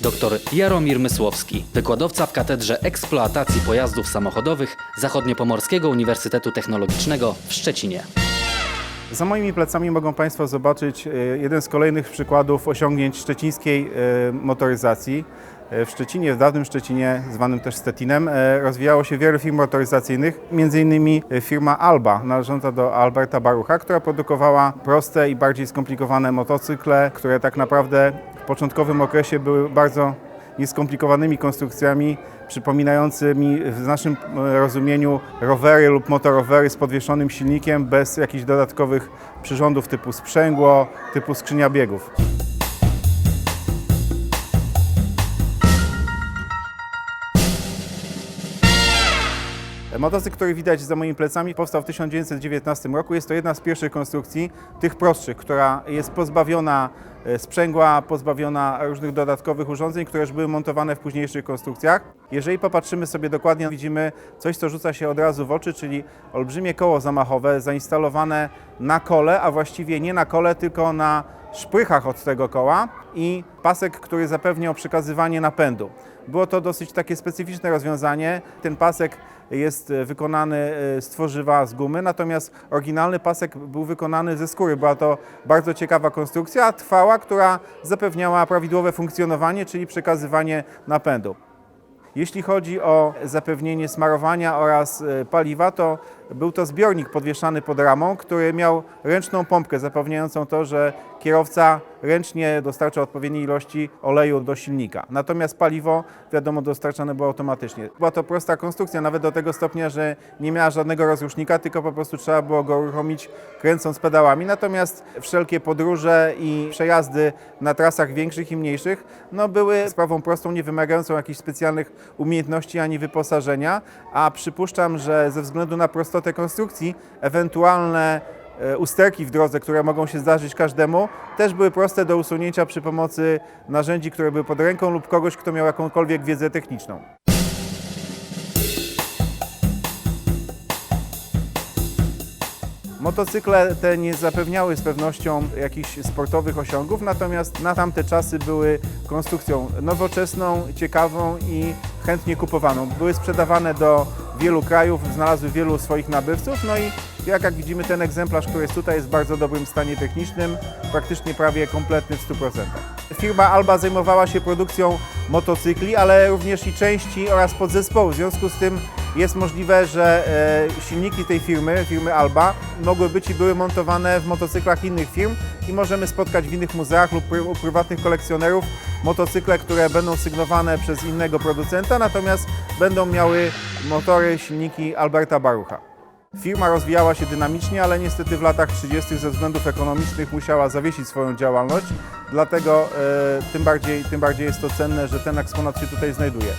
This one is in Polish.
Dr Jaromir Mysłowski, wykładowca w Katedrze Eksploatacji Pojazdów Samochodowych Zachodniopomorskiego Uniwersytetu Technologicznego w Szczecinie. Za moimi plecami mogą Państwo zobaczyć e, jeden z kolejnych przykładów osiągnięć szczecińskiej e, motoryzacji. E, W Szczecinie, w dawnym Szczecinie, zwanym też Stetinem, e, rozwijało się wiele firm motoryzacyjnych, m.in. firma Alba, należąca do Alberta Barucha, która produkowała proste i bardziej skomplikowane motocykle, które tak naprawdę w początkowym okresie były bardzo nieskomplikowanymi konstrukcjami, przypominającymi w naszym e, rozumieniu rowery lub motorowery z podwieszonym silnikiem, bez jakichś dodatkowych przyrządów typu sprzęgło, typu skrzynia biegów. Motocykl, który widać za moimi plecami, powstał w 1919 roku. Jest to jedna z pierwszych konstrukcji, tych prostszych, która jest pozbawiona e, sprzęgła, pozbawiona różnych dodatkowych urządzeń, które już były montowane w późniejszych konstrukcjach. Jeżeli popatrzymy sobie dokładnie, widzimy coś, co rzuca się od razu w oczy, czyli olbrzymie koło zamachowe zainstalowane na kole, a właściwie nie na kole, tylko na szprychach od tego koła i pasek, który zapewniał przekazywanie napędu. Było to dosyć takie specyficzne rozwiązanie. Ten pasek jest e, wykonany e, z tworzywa z gumy, natomiast oryginalny pasek był wykonany ze skóry. Była to bardzo ciekawa konstrukcja, trwała, która zapewniała prawidłowe funkcjonowanie, czyli przekazywanie napędu. Jeśli chodzi o zapewnienie smarowania oraz e, paliwa, to był to zbiornik podwieszany pod ramą, który miał ręczną pompkę zapewniającą to, że kierowca ręcznie dostarcza odpowiedniej ilości oleju do silnika. Natomiast paliwo, wiadomo, dostarczane było automatycznie. Była to prosta konstrukcja, nawet do tego stopnia, że nie miała żadnego rozrusznika, tylko po prostu trzeba było go uruchomić kręcąc pedałami. Natomiast wszelkie podróże i przejazdy na trasach większych i mniejszych no, były sprawą prostą, nie wymagającą jakichś specjalnych umiejętności ani wyposażenia, a przypuszczam, że ze względu na prostotę konstrukcji, ewentualne e, usterki w drodze, które mogą się zdarzyć każdemu, też były proste do usunięcia przy pomocy narzędzi, które były pod ręką lub kogoś, kto miał jakąkolwiek wiedzę techniczną. Motocykle te nie zapewniały z pewnością jakichś sportowych osiągów, natomiast na tamte czasy były konstrukcją nowoczesną, ciekawą i chętnie kupowaną. Były sprzedawane do wielu krajów, znalazły wielu swoich nabywców, no i jak, jak widzimy ten egzemplarz, który jest tutaj, jest w bardzo dobrym stanie technicznym, praktycznie prawie kompletny w 100%. Firma Alba zajmowała się produkcją motocykli, ale również i części oraz podzespołów. W związku z tym jest możliwe, że e, silniki tej firmy, firmy Alba, mogły być i były montowane w motocyklach innych firm i możemy spotkać w innych muzeach lub u prywatnych kolekcjonerów motocykle, które będą sygnowane przez innego producenta, natomiast będą miały motory, silniki Alberta Barucha. Firma rozwijała się dynamicznie, ale niestety w latach 30. ze względów ekonomicznych musiała zawiesić swoją działalność, dlatego e, tym, bardziej, tym bardziej jest to cenne, że ten eksponat się tutaj znajduje.